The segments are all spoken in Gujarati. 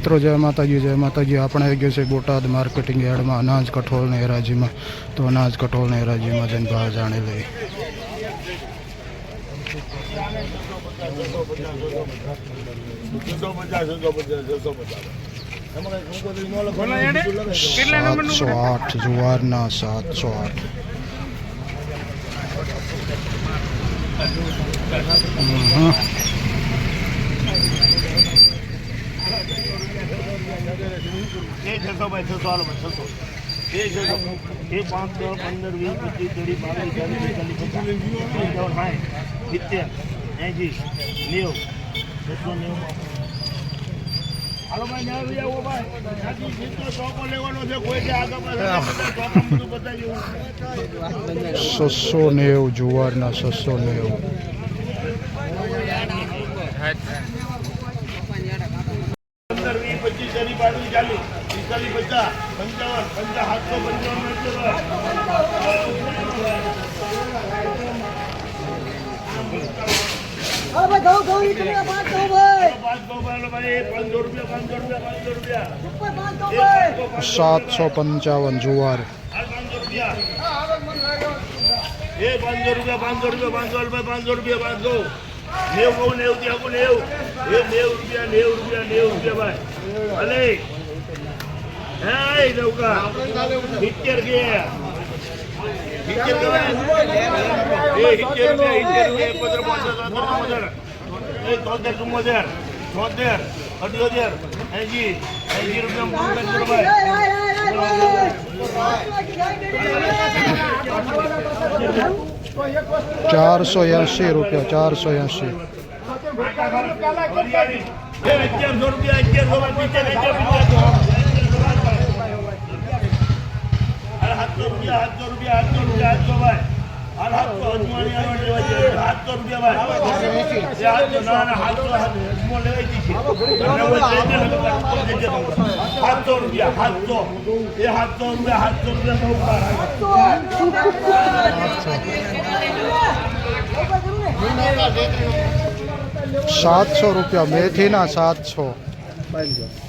મિત્રો, જય માતાજી જય માતાજી. આપણે આવી ગયો છે બોટાદ માર્કેટિંગ યાર્ડમાં, અનાજ કઠોળ ને હરાજીમાં. તો અનાજ કઠોળ ને હરાજીમાં જઈને ભાવ જાણી લઈએ. સાતસો આઠ, જુવારના સાતસો આઠ. હમ. એ છસો હાલો છસો એ છસો એ પાંચ દસ પંદર વીસ પચીસ ત્રીસ બાવીસ ચાલીસ બેતાલીસ પચાસ સાઠ સિત્તેર એંશી નેવું છસો નેવું. હાલો ભાઈ ન્યા લઈ આવો ભાઈ. ત્યાંથી ચોકો લેવાનો છે કોઈ છે આગળ પાછળ ચોકો બધું છસો નેવું જુવારના છસો નેવું. પાંચ ઘઉં એ ભાઈ પાંચસો, સાતસો પંચાવન જુવાર આ પાંચસો રૂપિયા એ પાંચસો રૂપિયા પાંચસો રૂપિયા પાંચસો રૂપિયા પાંચસો રૂપિયા પાંચસો નેવું કહું નેવું ત્યાં કહું નેવું એ નેવું રૂપિયા નેવું રૂપિયા નેવું રૂપિયા ભાઈ અલે Hey, Luka. Hitcher gaya. Hitcher gaya. Hey, hitcher gaya, hitcher gaya. Padar padar, padar padar. Hey, thoder kumadar, thoder, adioder. Hey, ji, hey, ji, rupiah empat belas ribu. चार सौ ऐसी रुपया चार सौ ऐसी रुपया એંશી અગિયારસો રૂપિયા અગિયારસો પીચે સાતસો રૂપિયા સાતસો રૂપિયા સાતસો રૂપિયા સાતસો ભાઈ હાલ સાતસો અજમાની આવે લેવા જાય સાતસો રૂપિયા ભાઈ એ સાતસો ના ના સાતસો અજમો લેવાઈ જશે સાતસો રૂપિયા સાતસો એ સાતસો રૂપિયા સાતસો રૂપિયા સાતસો રૂપિયા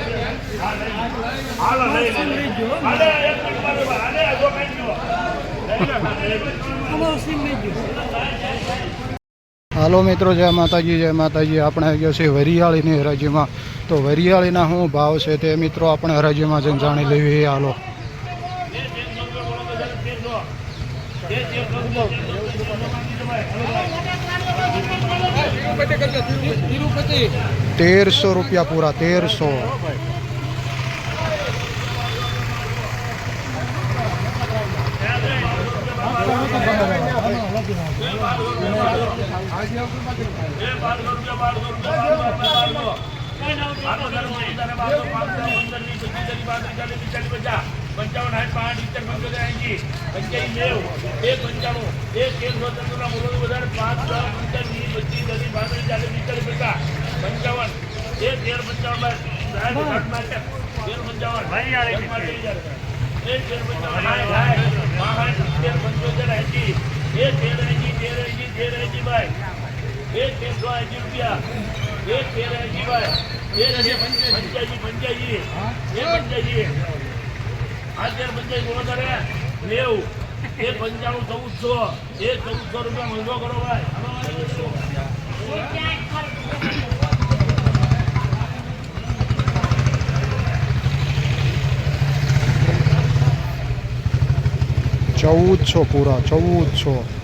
હાલો, મિત્રો જય માતાજી જય માતાજી. આપણે આવી ગયો છે વરિયાળીની હરાજીમાં. તો વરિયાળીના શું ભાવ છે તે મિત્રો આપણે હરાજીમાં જઈને જાણી લેવી હાલો. તેરસો રૂપિયા પૂરા તેરસો. એક પંચાણું પંચાવન વીસ પચીસ ત્રીસ પાંત્રીસ ચાલીસ પિસ્તાલીસ પચાસ પંચાવન એક તેર પંચાવન તેર પંચાવન એક તેર પંચોતેર એંશી એક તેર તેરાજી તેર એંશી તેર એંશી ભાઈ. એક તેર સો એંશી રૂપિયા એક તેર એંશી ભાઈ એક પંચ્યાસી પંચ્યાસી એક પંચ્યાસી અત્યારે પંચાયત ગુણો કરે નેવું. એક પંચાણું ચૌદસો. એક ચૌદસો રૂપિયા મંગો કરો ભાઈ. ચૌદસો પૂરા ચૌદસો